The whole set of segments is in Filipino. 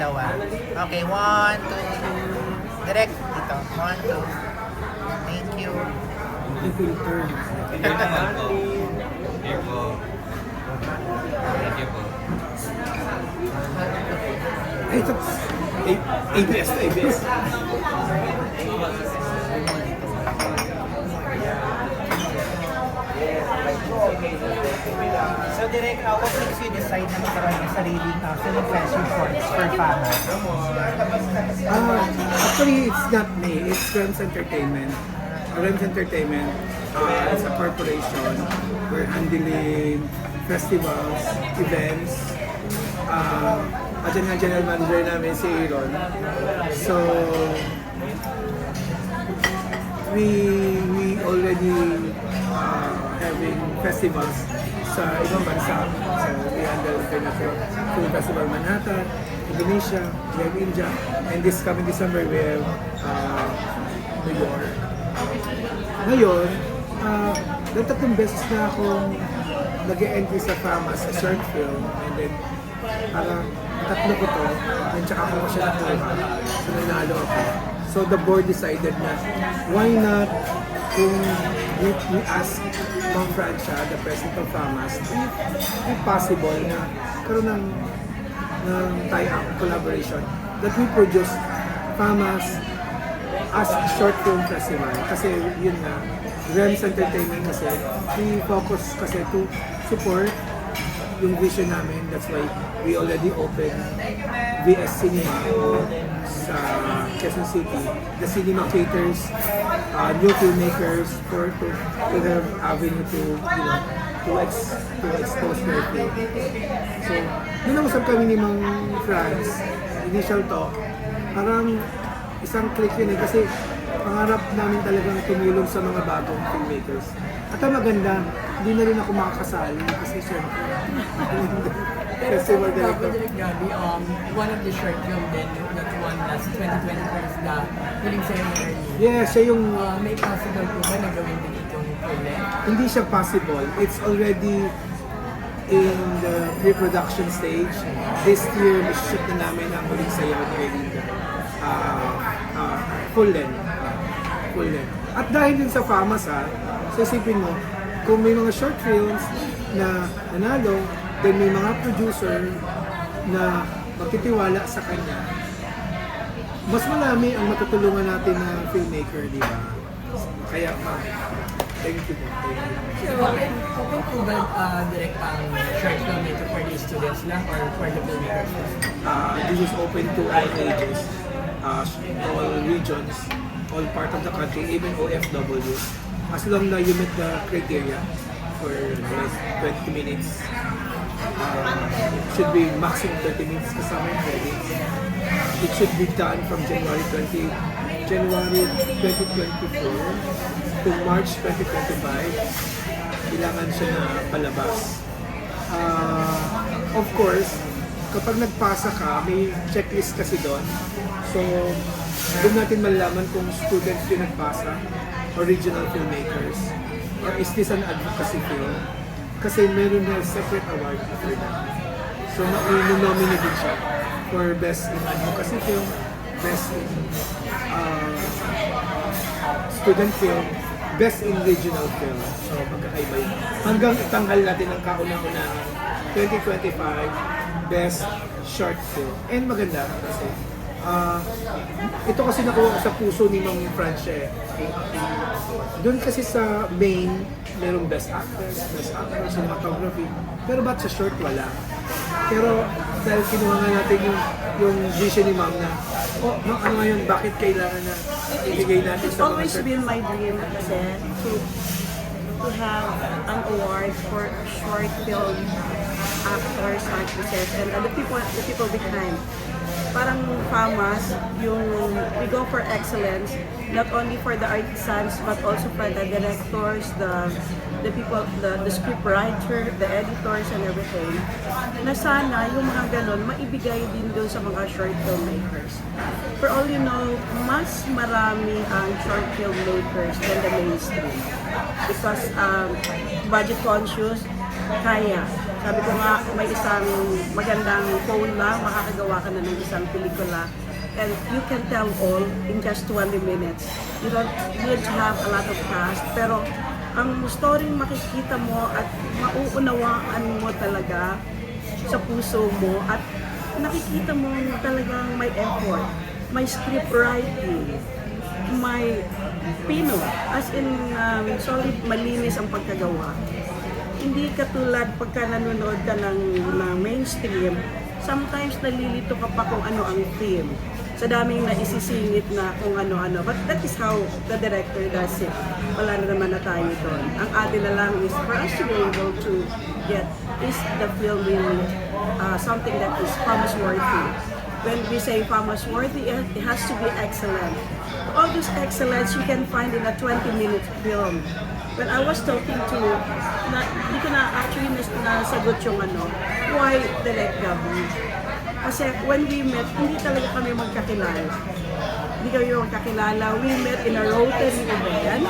dalawa. Okay, one, two, direct dito. One, two. Thank you. Filter. Here naman po. Here po. Thank you po. Ito. ABS ABS. So, direct, uh, what makes you decide na magkaroon ng sariling uh, film fashion shorts for fama? Ah, actually, it's not me. It's Rems Entertainment. Rems Entertainment, uh, it's a corporation. We're handling festivals, events. Uh, at yan nga general manager namin si Aaron. So, we we already uh, having festivals sa ibang bansa. So, we handle International Film Festival Manhattan, Indonesia, we have India, and this coming December we have uh, New York. Ngayon, uh, dahil tatlong beses na akong nag-entry sa FAMA sa short film, and then parang tatlo ko to, and tsaka ako siya nakuha, so nanalo ako. So the board decided na, why not kung we, we ask Ma'am Francia, the president of FAMAS, if, if possible na karoon ng, ng tie-up collaboration that we produce FAMAS as short film festival. Kasi yun nga, Rems Entertainment kasi, we focus kasi to support yung vision namin. That's why we already opened VS Cinema sa Quezon City. The cinema caters uh, new filmmakers for to, to have avenue to, you know, to, ex, to expose their film. So, nung nausap kami ni Mang Franz, initial talk, parang isang click yun eh kasi pangarap namin talagang tumulong sa mga bagong filmmakers. At ang maganda, hindi na rin ako makakasali kasi syempre, Uh, director. with Direk Gabi, um, one of the short film din that won last 2020 is the Huling Ceremony. Yeah, siya yung Uh, may possible po ba na gawin din itong huli? hindi siya possible. It's already in the pre-production stage. This year, shoot na namin ang huling sayaw ni Belinda. Uh, uh, full length. Full length. At dahil din sa FAMAS ha, so isipin mo, kung may mga short films na nanalo, then may mga producer na magtitiwala sa kanya, mas marami ang matutulungan natin na filmmaker, di ba? Kaya, uh, thank you po. Thank you. So, open, open po ba uh, direct ang short film ito for the students lang or for the filmmakers? uh, this is open to all ages, uh, all regions, all part of the country, even OFW. As long na you meet the criteria for like 20 minutes, uh, should be maximum 30 minutes kasama yung credits. It should be done from January 20, January 2024 to March 2025. Kailangan siya na palabas. Uh, of course, kapag nagpasa ka, may checklist kasi doon. So, doon natin malalaman kung students yung nagpasa, original filmmakers, or is this an advocacy film? Kasi meron na separate award for that. So, ma-nominate din siya for best in advocacy film, best in uh, student film, best in regional film. So, magkakaiba yun. Hanggang itanghal natin ang kauna-unahang 2025 best short film. And maganda kasi ah, ito kasi nakuha ko sa puso ni Mang Francia. eh. Doon kasi sa main, merong best actress, best actor, cinematography. Pero ba't sa short wala? Pero dahil kinuha nga natin yung, yung vision ni Ma'am na, oh, no, ano nga yun, bakit kailangan na ibigay natin It's sa mga always been my dream kasi to to have an award for short film actors, actresses, and the people the people behind. Parang FAMAS, yung we go for excellence, not only for the artisans, but also for the directors, the the people, the, the script writer, the editors, and everything. Na sana yung mga ganun, maibigay din doon sa mga short filmmakers. For all you know, mas marami ang short filmmakers than the mainstream. Because um, budget conscious, kaya. Sabi ko nga, may isang magandang phone lang, makakagawa ka na ng isang pelikula. And you can tell all in just 20 minutes. You don't need to have a lot of cast, pero ang story makikita mo at mauunawaan mo talaga sa puso mo at nakikita mo talagang may effort, may script writing, may pino, as in um, solid malinis ang pagkagawa. Hindi katulad pagka nanonood ka ng, ng mainstream, sometimes nalilito ka pa kung ano ang theme. Sa daming naisisingit na kung ano-ano. But that is how the director does it. Wala na naman na tayo doon. Ang atin na lang is for us to be able to get, is the film really uh, something that is promise worthy when we say famous worthy, it has to be excellent. All this excellence you can find in a 20-minute film. When I was talking to, na, ko na nasagot yung ano, why Direct Gabby? Kasi when we met, hindi talaga kami magkakilala. Hindi kami magkakilala. We met in a Rotary event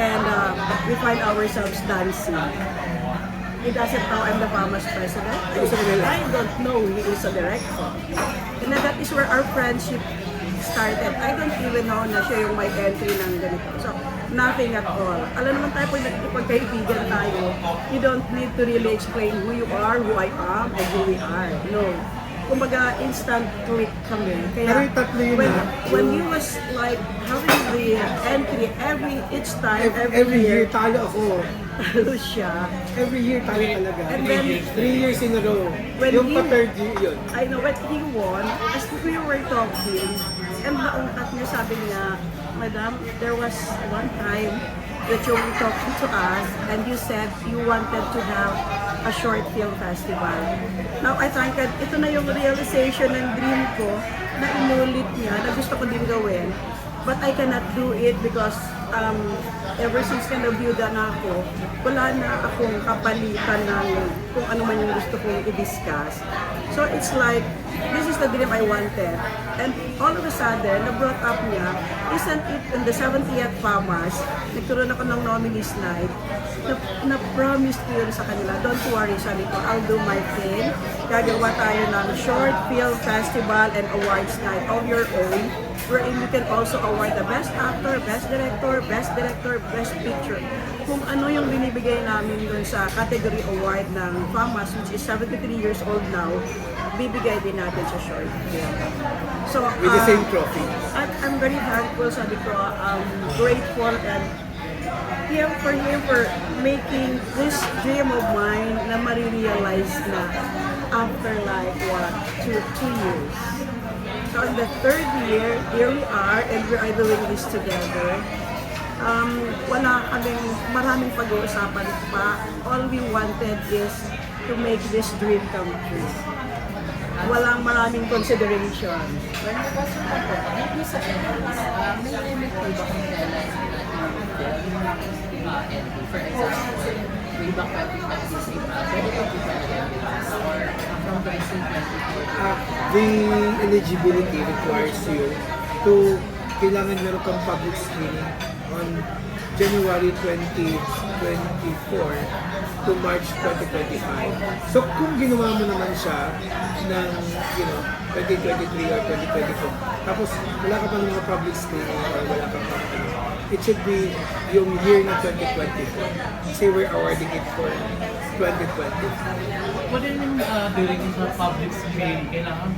and uh, we find ourselves dancing. He doesn't know I'm the Farmers President. I don't know he is a director. And that is where our friendship started. I don't even know na siya yung may entry ng ganito. So, nothing at all. Alam naman tayo, pag nagkipagkaibigan tayo, you don't need to really explain who you are, who I am, and who we are. No. Kumbaga, instant click kami. Kaya, when, when he was like having the entry every, each time, Every, every, every year, talo ako. talo siya. Every year, talo talaga. And then, Three years in a row. When yung he- pa third year yun. I know when he won, as we were talking, and naungkat niya, sabi niya, Madam, there was one time that you were talking to us and you said you wanted to have a short film festival. Now, I think that ito na yung realization ng dream ko na inulit niya, na gusto ko din gawin. But I cannot do it because um, ever since na nabiyuda na ako, wala na akong kapalitan ng kung ano man yung gusto kong i-discuss. So it's like, this is the dream I wanted. And all of a sudden, na-brought up niya, isn't it in the 70th FAMAS, nagkaroon ako ng nominees night, na, na-promise ko yun sa kanila, don't worry, sabi ko, I'll do my thing. Gagawa tayo ng short film festival and awards night of your own wherein you can also award the best actor, best director, best director, best picture. Kung ano yung binibigay namin dun sa category award ng FAMAS, which is 73 years old now, bibigay din natin sa short film. So, With the same trophy. I'm, I'm very thankful, sabi ko, um, grateful and him for him for making this dream of mine na marirealize na after like what, two, two years. So in the third year, here we are and we are doing this together. Um, wala kaming maraming pag-uusapan pa. All we wanted is to make this dream come true. Walang maraming consideration. When it was yung pag hindi sa entries, uh, may limit po ba kung kailan? For example, way back 2026, uh, pwede pa po entries or from 2024 Uh, the eligibility requires you to kailangan meron kang public screening on January 2024 to March 2025. So kung ginawa mo naman siya ng you know 2023 or 2024 tapos wala ka pa ng mga public screening or wala ka pa ano, it should be yung year na 2024 kasi we're awarding it for 2020 Pwede rin uh, during sa public screening, kailangan